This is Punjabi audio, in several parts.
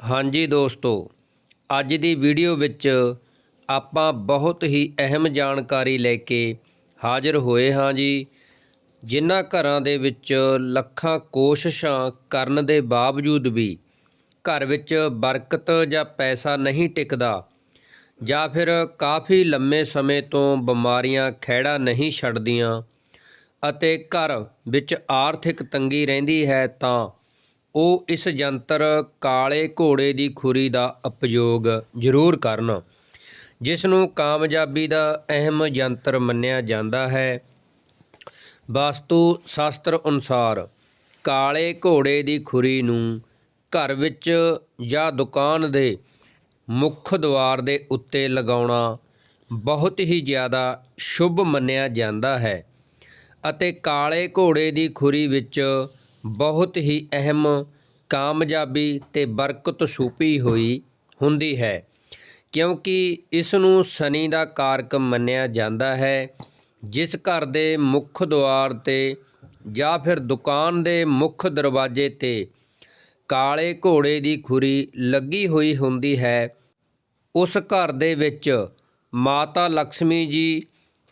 ਹਾਂਜੀ ਦੋਸਤੋ, ਅੱਜ ਦੀ ਵੀਡੀਓ ਵਿੱਚ ਆਪਾਂ ਬਹੁਤ ਹੀ ਅਹਿਮ ਜਾਣਕਾਰੀ ਲੈ ਕੇ ਹਾਜ਼ਰ ਹੋਏ ਹਾਂ ਜੀ, ਜਿਨ੍ਹਾਂ ਘਰਾਂ ਦੇ ਵਿੱਚ ਲੱਖਾਂ ਕੋਸ਼ਿਸ਼ਾਂ ਕਰਨ ਦੇ ਬਾਵਜੂਦ ਵੀ ਘਰ ਵਿੱਚ ਬਰਕਤ ਜਾਂ ਪੈਸਾ ਨਹੀਂ ਟਿਕਦਾ ਜਾਂ ਫਿਰ ਕਾਫੀ ਲੰਮੇ ਸਮੇਂ ਤੋਂ ਬਿਮਾਰੀਆਂ ਖਹਿੜਾ ਨਹੀਂ ਛੱਡਦੀਆਂ ਅਤੇ ਘਰ ਵਿੱਚ ਆਰਥਿਕ ਤੰਗੀ ਰਹਿੰਦੀ ਹੈ ਤਾਂ ਉਹ ਇਸ ਯੰਤਰ ਕਾਲੇ ਘੋੜੇ ਦੀ ਖੁਰੀ ਦਾ ਉਪਯੋਗ ਜ਼ਰੂਰ ਕਰਨ, ਜਿਸ ਨੂੰ ਕਾਮਯਾਬੀ ਦਾ ਅਹਿਮ ਯੰਤਰ ਮੰਨਿਆ ਜਾਂਦਾ ਹੈ। ਵਾਸਤੂ ਸ਼ਾਸਤਰ ਅਨੁਸਾਰ ਕਾਲੇ ਘੋੜੇ ਦੀ ਖੁਰੀ ਨੂੰ ਘਰ ਵਿੱਚ ਜਾਂ ਦੁਕਾਨ ਦੇ ਮੁੱਖ ਦੁਆਰ ਦੇ ਉੱਤੇ ਲਗਾਉਣਾ ਬਹੁਤ ਹੀ ਜ਼ਿਆਦਾ ਸ਼ੁਭ ਮੰਨਿਆ ਜਾਂਦਾ ਹੈ ਅਤੇ ਕਾਲੇ ਘੋੜੇ ਦੀ ਖੁਰੀ ਵਿੱਚ ਬਹੁਤ ਹੀ ਅਹਿਮ ਕਾਮਯਾਬੀ ਤੇ ਬਰਕਤ ਛੁਪੀ ਹੋਈ ਹੁੰਦੀ ਹੈ, ਕਿਉਂਕਿ ਇਸ ਨੂੰ ਸ਼ਨੀ ਦਾ ਕਾਰਕ ਮੰਨਿਆ ਜਾਂਦਾ ਹੈ, ਜਿਸ ਘਰ ਦੇ ਮੁੱਖ ਦੁਆਰ ਤੇ ਜਾਂ ਫਿਰ ਦੁਕਾਨ ਦੇ ਮੁੱਖ ਦਰਵਾਜ਼ੇ ਤੇ ਕਾਲੇ ਘੋੜੇ ਦੀ ਖੁਰੀ ਲੱਗੀ ਹੋਈ ਹੁੰਦੀ ਹੈ। ਉਸ ਘਰ ਦੇ ਵਿੱਚ ਮਾਤਾ ਲక్ష్ਮੀ ਜੀ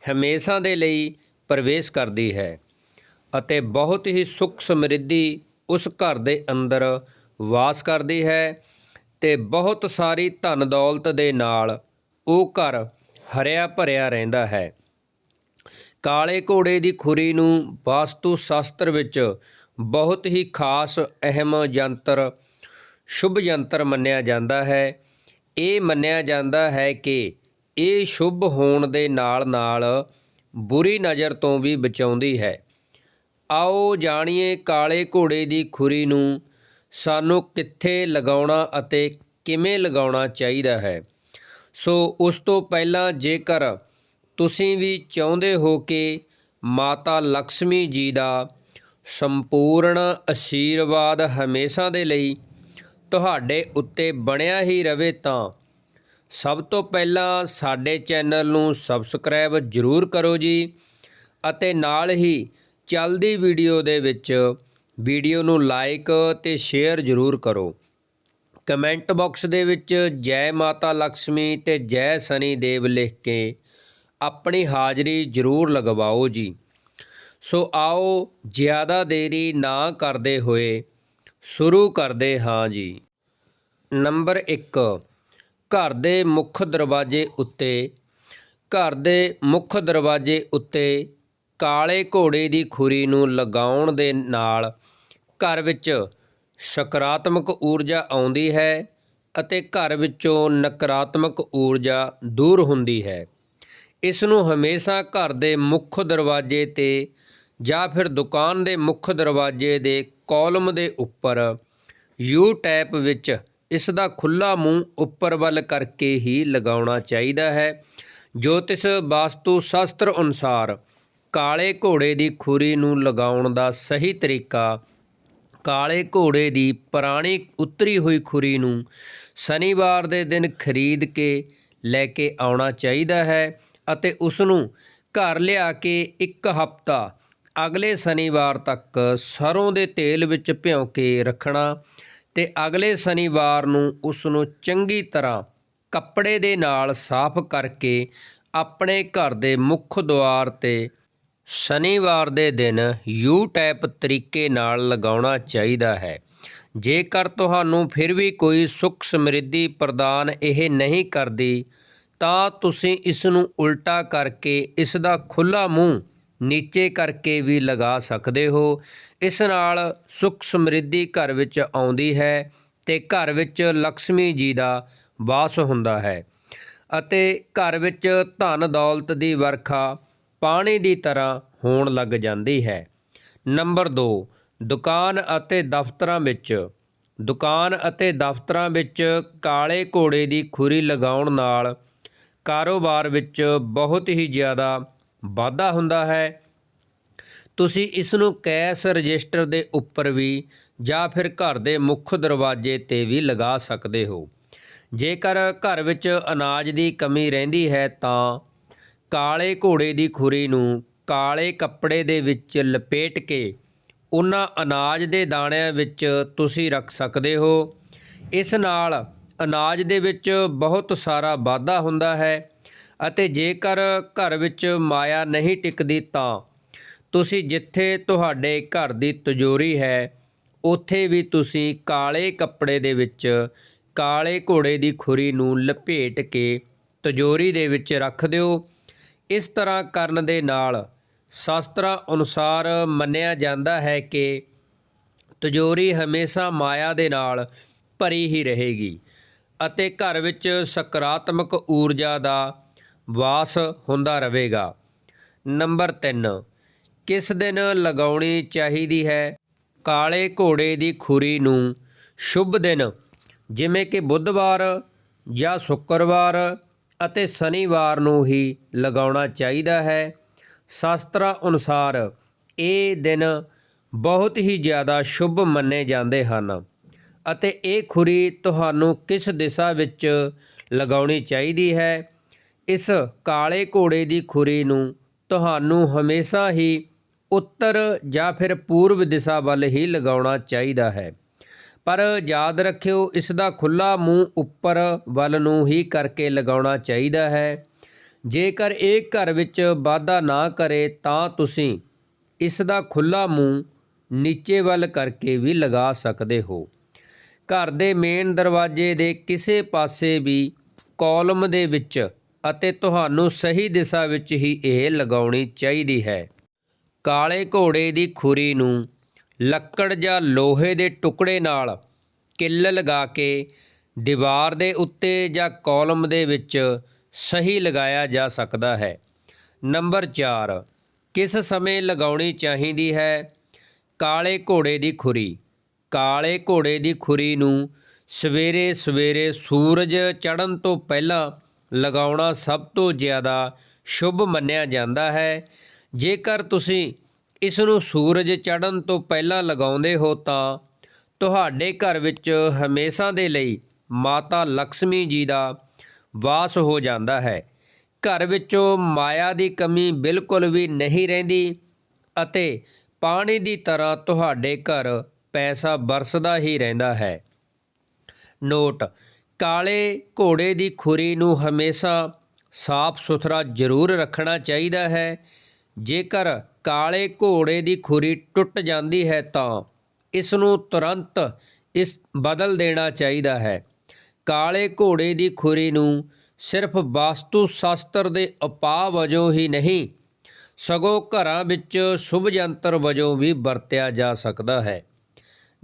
ਹਮੇਸ਼ਾ ਦੇ ਲਈ ਪ੍ਰਵੇਸ਼ ਕਰਦੀ ਹੈ। ਅਤੇ ਬਹੁਤ ਹੀ ਸੁੱਖ ਸਮਰਿੱਧੀ ਉਸ ਘਰ ਦੇ ਅੰਦਰ ਵਾਸ ਕਰਦੀ ਹੈ ਤੇ ਬਹੁਤ ਸਾਰੀ ਧਨ ਦੌਲਤ ਦੇ ਨਾਲ ਉਹ ਘਰ ਹਰਿਆ ਭਰਿਆ ਰਹਿੰਦਾ ਹੈ। ਕਾਲੇ ਘੋੜੇ ਦੀ ਖੁਰੀ ਨੂੰ ਵਾਸਤੂ ਸ਼ਾਸਤਰ ਵਿੱਚ ਬਹੁਤ ਹੀ ਖਾਸ ਅਹਿਮ ਯੰਤਰ ਸ਼ੁਭ ਯੰਤਰ ਮੰਨਿਆ ਜਾਂਦਾ ਹੈ। ਇਹ ਮੰਨਿਆ ਜਾਂਦਾ ਹੈ ਕਿ ਇਹ ਸ਼ੁਭ ਹੋਣ ਦੇ ਨਾਲ ਨਾਲ ਬੁਰੀ ਨਜ਼ਰ ਤੋਂ ਵੀ ਬਚਾਉਂਦੀ ਹੈ। ਆਓ ਜਾਣੀਏ ਕਾਲੇ ਘੋੜੇ ਦੀ ਖੁਰੀ ਨੂੰ, ਸਾਨੂੰ ਕਿੱਥੇ ਲਗਾਉਣਾ ਅਤੇ ਕਿਵੇਂ ਲਗਾਉਣਾ ਚਾਹੀਦਾ ਹੈ? ਸੋ ਉਸ ਤੋਂ ਪਹਿਲਾਂ ਜੇਕਰ ਤੁਸੀਂ ਵੀ ਚਾਹੁੰਦੇ ਹੋ ਕਿ ਮਾਤਾ ਲక్ష్ਮੀ ਜੀ ਦਾ ਸੰਪੂਰਨ ਅਸ਼ੀਰਵਾਦ ਹਮੇਸ਼ਾ ਦੇ ਲਈ ਤੁਹਾਡੇ ਉੱਤੇ ਬਣਿਆ ਹੀ ਰਵੇ ਤਾਂ ਸਭ ਤੋਂ ਪਹਿਲਾਂ ਸਾਡੇ ਚੈਨਲ ਨੂੰ ਸਬਸਕ੍ਰਾਈਬ ਜ਼ਰੂਰ ਕਰੋ ਜੀ ਅਤੇ ਨਾਲ ਹੀ ਚੱਲਦੀ ਵੀਡੀਓ ਦੇ ਵਿੱਚ ਵੀਡੀਓ ਨੂੰ ਲਾਈਕ ਤੇ ਸ਼ੇਅਰ ਜ਼ਰੂਰ ਕਰੋ। ਕਮੈਂਟ ਬਾਕਸ ਦੇ ਵਿੱਚ ਜੈ ਮਾਤਾ ਲక్ష్ਮੀ ਤੇ ਜੈ ਸਨੀ ਦੇਵ ਲਿਖ ਕੇ ਆਪਣੀ ਹਾਜ਼ਰੀ ਜ਼ਰੂਰ ਲਗਵਾਓ ਜੀ। ਸੋ ਆਓ ਜ਼ਿਆਦਾ ਦੇਰੀ ਨਾ ਕਰਦੇ ਹੋਏ ਸ਼ੁਰੂ ਕਰਦੇ ਹਾਂ ਜੀ। ਨੰਬਰ 1 ਘਰ ਦੇ ਮੁੱਖ ਦਰਵਾਜ਼ੇ ਉੱਤੇ, ਘਰ ਦੇ ਮੁੱਖ ਦਰਵਾਜ਼ੇ ਉੱਤੇ ਕਾਲੇ ਘੋੜੇ ਦੀ ਖੁਰੀ ਨੂੰ ਲਗਾਉਣ ਦੇ ਨਾਲ ਘਰ ਵਿੱਚ ਸਕਾਰਾਤਮਕ ਊਰਜਾ ਆਉਂਦੀ ਹੈ ਅਤੇ ਘਰ ਵਿੱਚੋਂ ਨਕਾਰਾਤਮਕ ਊਰਜਾ ਦੂਰ ਹੁੰਦੀ ਹੈ। ਇਸ ਨੂੰ ਹਮੇਸ਼ਾ ਘਰ ਦੇ ਮੁੱਖ ਦਰਵਾਜ਼ੇ ਤੇ ਜਾਂ ਫਿਰ ਦੁਕਾਨ ਦੇ ਮੁੱਖ ਦਰਵਾਜ਼ੇ ਦੇ ਕਾਲਮ ਦੇ ਉੱਪਰ ਯੂ ਟੈਪ ਵਿੱਚ ਇਸ ਦਾ ਖੁੱਲਾ ਮੂੰਹ ਉੱਪਰ ਵੱਲ ਕਰਕੇ ਹੀ ਲਗਾਉਣਾ ਚਾਹੀਦਾ ਹੈ। ਜੋਤਿਸ਼ ਵਾਸਤੂ ਸ਼ਾਸਤਰ ਅਨੁਸਾਰ ਕਾਲੇ ਘੋੜੇ ਦੀ ਖੁਰੀ ਨੂੰ ਲਗਾਉਣ ਦਾ ਸਹੀ ਤਰੀਕਾ। ਕਾਲੇ ਘੋੜੇ ਦੀ ਪੁਰਾਣੀ ਉਤਰੀ ਹੋਈ ਖੁਰੀ ਨੂੰ ਸ਼ਨੀਵਾਰ ਦੇ ਦਿਨ ਖਰੀਦ ਕੇ ਲੈ ਕੇ ਆਉਣਾ ਚਾਹੀਦਾ ਹੈ ਅਤੇ ਉਸ ਨੂੰ ਘਰ ਲਿਆ ਕੇ ਇੱਕ ਹਫ਼ਤਾ ਅਗਲੇ ਸ਼ਨੀਵਾਰ ਤੱਕ ਸਰੋਂ ਦੇ ਤੇਲ ਵਿੱਚ ਭਿਉਂ ਕੇ ਰੱਖਣਾ ਤੇ ਅਗਲੇ ਸ਼ਨੀਵਾਰ ਨੂੰ ਉਸ ਨੂੰ ਚੰਗੀ ਤਰ੍ਹਾਂ ਕੱਪੜੇ ਦੇ ਨਾਲ ਸਾਫ਼ ਕਰਕੇ ਆਪਣੇ ਘਰ ਦੇ ਮੁੱਖ ਦੁਆਰ ਤੇ ਸ਼ਨੀਵਾਰ ਦੇ ਦਿਨ ਯੂ ਟੈਪ ਤਰੀਕੇ ਨਾਲ ਲਗਾਉਣਾ ਚਾਹੀਦਾ ਹੈ। ਜੇਕਰ ਤੁਹਾਨੂੰ ਫਿਰ ਵੀ ਕੋਈ ਸੁੱਖ ਸਮਰਿੱਧੀ ਪ੍ਰਦਾਨ ਇਹ ਨਹੀਂ ਕਰਦੀ, ਤਾਂ ਤੁਸੀਂ ਇਸ ਨੂੰ ਉਲਟਾ ਕਰਕੇ ਇਸ ਦਾ ਖੁੱਲਾ ਮੂੰਹ ਨੀਚੇ ਕਰਕੇ ਵੀ ਲਗਾ ਸਕਦੇ ਹੋ। ਇਸ ਨਾਲ ਸੁੱਖ ਸਮਰਿੱਧੀ ਘਰ ਵਿੱਚ ਆਉਂਦੀ ਹੈ ਤੇ ਘਰ ਵਿੱਚ ਲక్ష్ਮੀ ਜੀ ਦਾ ਵਾਸ ਹੁੰਦਾ ਹੈ ਅਤੇ ਘਰ ਵਿੱਚ ਧਨ ਦੌਲਤ ਦੀ ਵਰਖਾ ਪਾਣੀ ਦੀ ਤਰ੍ਹਾਂ ਹੋਣ ਲੱਗ ਜਾਂਦੀ ਹੈ। ਨੰਬਰ 2 ਦੁਕਾਨ ਅਤੇ ਦਫ਼ਤਰਾਂ ਵਿੱਚ। ਦੁਕਾਨ ਅਤੇ ਦਫ਼ਤਰਾਂ ਵਿੱਚ ਕਾਲੇ ਘੋੜੇ ਦੀ ਖੁਰੀ ਲਗਾਉਣ ਨਾਲ ਕਾਰੋਬਾਰ ਵਿੱਚ ਬਹੁਤ ਹੀ ਜ਼ਿਆਦਾ ਵਾਧਾ ਹੁੰਦਾ ਹੈ। ਤੁਸੀਂ ਇਸ ਨੂੰ ਕੈਸ਼ ਰਜਿਸਟਰ ਦੇ ਉੱਪਰ ਵੀ ਜਾਂ ਫਿਰ ਘਰ ਦੇ ਮੁੱਖ ਦਰਵਾਜ਼ੇ ਤੇ ਵੀ ਲਗਾ ਸਕਦੇ ਹੋ। ਜੇਕਰ ਘਰ ਵਿੱਚ ਅਨਾਜ ਦੀ ਕਮੀ ਰਹਿੰਦੀ ਹੈ ਤਾਂ ਕਾਲੇ ਘੋੜੇ ਦੀ ਖੁਰੀ ਨੂੰ ਕਾਲੇ ਕੱਪੜੇ ਦੇ ਵਿੱਚ ਲਪੇਟ ਕੇ ਉਹਨਾਂ ਅਨਾਜ ਦੇ ਦਾਣਿਆਂ ਵਿੱਚ ਤੁਸੀਂ ਰੱਖ ਸਕਦੇ ਹੋ। ਇਸ ਨਾਲ ਅਨਾਜ ਦੇ ਵਿੱਚ ਬਹੁਤ ਸਾਰਾ ਵਾਧਾ ਹੁੰਦਾ ਹੈ ਅਤੇ ਜੇਕਰ ਘਰ ਵਿੱਚ ਮਾਇਆ ਨਹੀਂ ਟਿਕਦੀ ਤਾਂ ਤੁਸੀਂ ਜਿੱਥੇ ਤੁਹਾਡੇ ਘਰ ਦੀ ਤਜੋਰੀ ਹੈ, ਉੱਥੇ ਵੀ ਤੁਸੀਂ ਕਾਲੇ ਕੱਪੜੇ ਦੇ ਵਿੱਚ ਕਾਲੇ ਘੋੜੇ ਦੀ ਖੁਰੀ ਨੂੰ ਲਪੇਟ ਕੇ ਤਜੋਰੀ ਦੇ ਵਿੱਚ ਰੱਖ ਦਿਓ। ਇਸ ਤਰ੍ਹਾਂ ਕਰਨ ਦੇ ਨਾਲ ਸ਼ਾਸਤਰਾਂ ਅਨੁਸਾਰ ਮੰਨਿਆ ਜਾਂਦਾ ਹੈ ਕਿ ਤਜੋਰੀ ਹਮੇਸ਼ਾ ਮਾਇਆ ਦੇ ਨਾਲ ਭਰੀ ਹੀ ਰਹੇਗੀ ਅਤੇ ਘਰ ਵਿੱਚ ਸਕਾਰਾਤਮਕ ਊਰਜਾ ਦਾ ਵਾਸ ਹੁੰਦਾ ਰਹੇਗਾ। ਨੰਬਰ 3 ਕਿਸ ਦਿਨ ਲਗਾਉਣੀ ਚਾਹੀਦੀ ਹੈ? ਕਾਲੇ ਘੋੜੇ ਦੀ ਖੁਰੀ ਨੂੰ ਸ਼ੁਭ ਦਿਨ, ਜਿਵੇਂ ਕਿ ਬੁੱਧਵਾਰ ਜਾਂ ਸ਼ੁੱਕਰਵਾਰ ਅਤੇ ਸ਼ਨੀਵਾਰ ਨੂੰ ਹੀ ਲਗਾਉਣਾ ਚਾਹੀਦਾ ਹੈ। ਸ਼ਾਸਤਰਾਂ ਅਨੁਸਾਰ ਇਹ ਦਿਨ ਬਹੁਤ ਹੀ ਜ਼ਿਆਦਾ ਸ਼ੁਭ ਮੰਨੇ ਜਾਂਦੇ ਹਨ ਅਤੇ ਇਹ ਖੁਰੀ ਤੁਹਾਨੂੰ ਕਿਸ ਦਿਸ਼ਾ ਵਿੱਚ ਲਗਾਉਣੀ ਚਾਹੀਦੀ ਹੈ? ਇਸ ਕਾਲੇ ਘੋੜੇ ਦੀ ਖੁਰੀ ਨੂੰ ਤੁਹਾਨੂੰ ਹਮੇਸ਼ਾ ਹੀ ਉੱਤਰ ਜਾਂ ਫਿਰ ਪੂਰਬ ਦਿਸ਼ਾ ਵੱਲ ਹੀ ਲਗਾਉਣਾ ਚਾਹੀਦਾ ਹੈ। ਪਰ ਯਾਦ ਰੱਖਿਓ, ਇਸ ਦਾ ਖੁੱਲਾ ਮੂੰਹ ਉੱਪਰ ਵੱਲ ਨੂੰ ਹੀ ਕਰਕੇ ਲਗਾਉਣਾ ਚਾਹੀਦਾ ਹੈ। ਜੇਕਰ ਇਹ ਘਰ ਵਿੱਚ ਵਾਧਾ ਨਾ ਕਰੇ ਤਾਂ ਤੁਸੀਂ ਇਸ ਦਾ ਖੁੱਲਾ ਮੂੰਹ ਨੀਚੇ ਵੱਲ ਕਰਕੇ ਵੀ ਲਗਾ ਸਕਦੇ ਹੋ। ਘਰ ਦੇ ਮੇਨ ਦਰਵਾਜ਼ੇ ਦੇ ਕਿਸੇ ਪਾਸੇ ਵੀ ਕਾਲਮ ਦੇ ਵਿੱਚ ਅਤੇ ਤੁਹਾਨੂੰ ਸਹੀ ਦਿਸ਼ਾ ਵਿੱਚ ਹੀ ਇਹ ਲਗਾਉਣੀ ਚਾਹੀਦੀ ਹੈ। ਕਾਲੇ ਘੋੜੇ ਦੀ ਖੁਰੀ ਨੂੰ ਲੱਕੜ ਜਾਂ ਲੋਹੇ ਦੇ ਟੁਕੜੇ ਨਾਲ ਕਿੱਲ ਲਗਾ ਕੇ ਦੀਵਾਰ ਦੇ ਉੱਤੇ ਜਾਂ ਕਾਲਮ ਦੇ ਵਿੱਚ ਸਹੀ ਲਗਾਇਆ ਜਾ ਸਕਦਾ ਹੈ। ਨੰਬਰ 4 ਕਿਸ ਸਮੇਂ ਲਗਾਉਣੀ ਚਾਹੀਦੀ ਹੈ? ਕਾਲੇ ਘੋੜੇ ਦੀ ਖੁਰੀ। ਕਾਲੇ ਘੋੜੇ ਦੀ ਖੁਰੀ ਨੂੰ ਸਵੇਰੇ ਸਵੇਰੇ ਸੂਰਜ ਚੜ੍ਹਨ ਤੋਂ ਪਹਿਲਾਂ ਲਗਾਉਣਾ ਸਭ ਤੋਂ ਜ਼ਿਆਦਾ ਸ਼ੁਭ ਮੰਨਿਆ ਜਾਂਦਾ ਹੈ। ਜੇਕਰ ਤੁਸੀਂ ਇਸ ਨੂੰ ਸੂਰਜ ਚੜ੍ਹਨ ਤੋਂ ਪਹਿਲਾਂ ਲਗਾਉਂਦੇ ਹੋ ਤਾਂ ਤੁਹਾਡੇ ਘਰ ਵਿੱਚ ਹਮੇਸ਼ਾ ਦੇ ਲਈ ਮਾਤਾ ਲక్ష్ਮੀ ਜੀ ਦਾ ਵਾਸ ਹੋ ਜਾਂਦਾ ਹੈ। ਘਰ ਵਿੱਚੋਂ ਮਾਇਆ ਦੀ ਕਮੀ ਬਿਲਕੁਲ ਵੀ ਨਹੀਂ ਰਹਿੰਦੀ ਅਤੇ ਪਾਣੀ ਦੀ ਤਰ੍ਹਾਂ ਤੁਹਾਡੇ ਘਰ ਪੈਸਾ ਬਰਸਦਾ ਹੀ ਰਹਿੰਦਾ ਹੈ। ਨੋਟ, ਕਾਲੇ ਘੋੜੇ ਦੀ ਖੁਰੀ ਨੂੰ ਹਮੇਸ਼ਾ ਸਾਫ਼ ਸੁਥਰਾ ਜ਼ਰੂਰ ਰੱਖਣਾ ਚਾਹੀਦਾ ਹੈ। ਜੇਕਰ ਕਾਲੇ ਘੋੜੇ ਦੀ ਖੁਰੀ ਟੁੱਟ ਜਾਂਦੀ ਹੈ ਤਾਂ ਇਸ ਨੂੰ ਤੁਰੰਤ ਇਸ ਬਦਲ ਦੇਣਾ ਚਾਹੀਦਾ ਹੈ। ਕਾਲੇ ਘੋੜੇ ਦੀ ਖੁਰੀ ਨੂੰ ਸਿਰਫ ਵਾਸਤੂ ਸ਼ਾਸਤਰ ਦੇ ਉਪਾਅ ਵਜੋਂ ਹੀ ਨਹੀਂ, ਸਗੋਂ ਘਰਾਂ ਵਿੱਚ ਸ਼ੁਭ ਯੰਤਰ ਵਜੋਂ ਵੀ ਵਰਤਿਆ ਜਾ ਸਕਦਾ ਹੈ।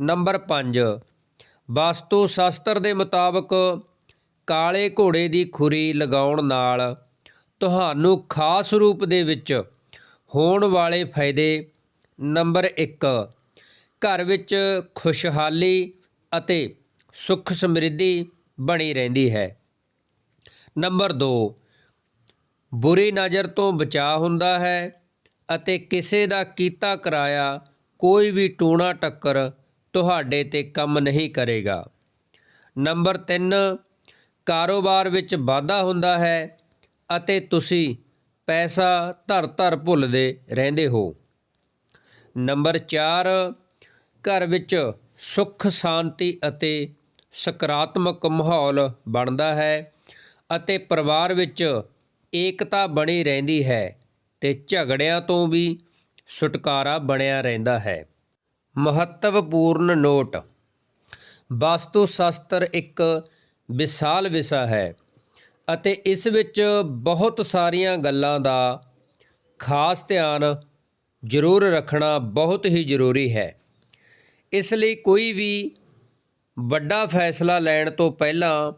ਨੰਬਰ 5 ਵਾਸਤੂ ਸ਼ਾਸਤਰ ਦੇ ਮੁਤਾਬਕ ਕਾਲੇ ਘੋੜੇ ਦੀ ਖੁਰੀ ਲਗਾਉਣ ਨਾਲ ਤੁਹਾਨੂੰ ਖਾਸ ਰੂਪ ਦੇ ਵਿੱਚ ਹੋਣ ਵਾਲੇ ਫਾਇਦੇ ਨੰਬਰ 1 ਘਰ ਵਿੱਚ ਖੁਸ਼ਹਾਲੀ ਅਤੇ ਸੁੱਖ ਸਮਰਿੱਧੀ ਬਣੀ ਰਹਿੰਦੀ ਹੈ। ਨੰਬਰ 2 ਬੁਰੀ ਨਜ਼ਰ ਤੋਂ ਬਚਾਅ ਹੁੰਦਾ ਹੈ ਅਤੇ ਕਿਸੇ ਦਾ ਕੀਤਾ ਕਰਾਇਆ ਕੋਈ ਵੀ ਟੂਣਾ ਟੱਕਰ ਤੁਹਾਡੇ ਤੇ ਕੰਮ ਨਹੀਂ ਕਰੇਗਾ। ਨੰਬਰ 3 ਕਾਰੋਬਾਰ ਵਿੱਚ ਵਾਧਾ ਹੁੰਦਾ ਹੈ ਅਤੇ ਤੁਸੀਂ ਪੈਸਾ ਧਰ ਧਰ ਭੁੱਲਦੇ ਰਹਿੰਦੇ ਹੋ। ਨੰਬਰ 4 ਘਰ ਵਿੱਚ ਸੁੱਖ, ਸ਼ਾਂਤੀ ਅਤੇ ਸਕਾਰਾਤਮਕ ਮਾਹੌਲ ਬਣਦਾ ਹੈ ਅਤੇ ਪਰਿਵਾਰ ਵਿੱਚ ਏਕਤਾ ਬਣੀ ਰਹਿੰਦੀ ਹੈ ਤੇ ਝਗੜਿਆਂ ਤੋਂ ਵੀ ਛੁਟਕਾਰਾ ਬਣਿਆ ਰਹਿੰਦਾ ਹੈ। ਮਹੱਤਵਪੂਰਨ ਨੋਟ ਵਾਸਤੂ ਸ਼ਾਸਤਰ ਇੱਕ ਵਿਸ਼ਾਲ ਵਿਸ਼ਾ ਹੈ। ਅਤੇ ਇਸ ਵਿੱਚ ਬਹੁਤ ਸਾਰੀਆਂ ਗੱਲਾਂ ਦਾ ਖਾਸ ਧਿਆਨ ਜ਼ਰੂਰ ਰੱਖਣਾ ਬਹੁਤ ਹੀ ਜ਼ਰੂਰੀ ਹੈ ਇਸ ਲਈ ਕੋਈ ਵੀ ਵੱਡਾ ਫੈਸਲਾ ਲੈਣ ਤੋਂ ਪਹਿਲਾਂ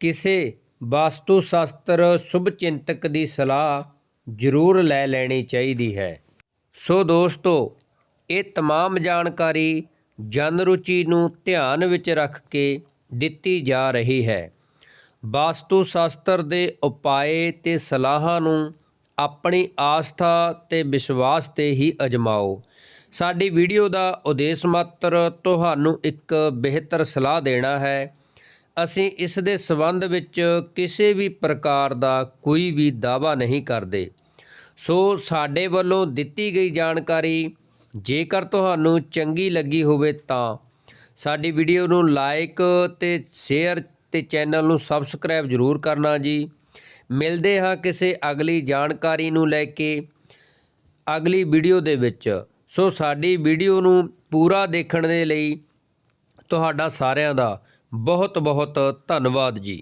ਕਿਸੇ ਵਾਸਤੂ ਸ਼ਾਸਤਰ ਸ਼ੁਭ ਚਿੰਤਕ ਦੀ ਸਲਾਹ ਜ਼ਰੂਰ ਲੈ ਲੈਣੀ ਚਾਹੀਦੀ ਹੈ ਸੋ ਦੋਸਤੋ ਇਹ तमाम ਜਾਣਕਾਰੀ ਜਨ ਰੁਚੀ ਨੂੰ ਧਿਆਨ ਵਿੱਚ ਰੱਖ ਕੇ ਦਿੱਤੀ ਜਾ ਰਹੀ ਹੈ ਵਾਸਤੂ ਸ਼ਾਸਤਰ ਦੇ ਉਪਾਏ ਤੇ ਸਲਾਹਾਂ ਨੂੰ ਆਪਣੀ ਆਸਥਾ ਤੇ ਵਿਸ਼ਵਾਸ ਤੇ ਹੀ ਅਜਮਾਓ। ਸਾਡੀ ਵੀਡੀਓ ਦਾ ਉਦੇਸ਼ ਮਾਤਰ ਤੁਹਾਨੂੰ ਇੱਕ ਬਿਹਤਰ ਸਲਾਹ ਦੇਣਾ ਹੈ। ਅਸੀਂ ਇਸ ਦੇ ਸੰਬੰਧ ਵਿੱਚ ਕਿਸੇ ਵੀ ਪ੍ਰਕਾਰ ਦਾ ਕੋਈ ਵੀ ਦਾਅਵਾ ਨਹੀਂ ਕਰਦੇ। ਸੋ ਸਾਡੇ ਵੱਲੋਂ ਦਿੱਤੀ ਗਈ ਜਾਣਕਾਰੀ, ਜੇਕਰ ਤੁਹਾਨੂੰ ਚੰਗੀ ਲੱਗੀ ਹੋਵੇ ਤਾਂ ਸਾਡੀ ਵੀਡੀਓ ਨੂੰ ਲਾਈਕ ਤੇ ਸ਼ੇਅਰ ਤੇ ਚੈਨਲ ਨੂੰ ਸਬਸਕ੍ਰਾਈਬ ਜ਼ਰੂਰ ਕਰਨਾ ਜੀ। ਮਿਲਦੇ ਹਾਂ ਕਿਸੇ ਅਗਲੀ ਜਾਣਕਾਰੀ ਨੂੰ ਲੈ ਕੇ ਅਗਲੀ ਵੀਡੀਓ ਦੇ ਵਿੱਚ। ਸੋ ਸਾਡੀ ਵੀਡੀਓ ਨੂੰ ਪੂਰਾ ਦੇਖਣ ਦੇ ਲਈ ਤੁਹਾਡਾ ਸਾਰਿਆਂ ਦਾ ਬਹੁਤ ਬਹੁਤ ਧੰਨਵਾਦ ਜੀ।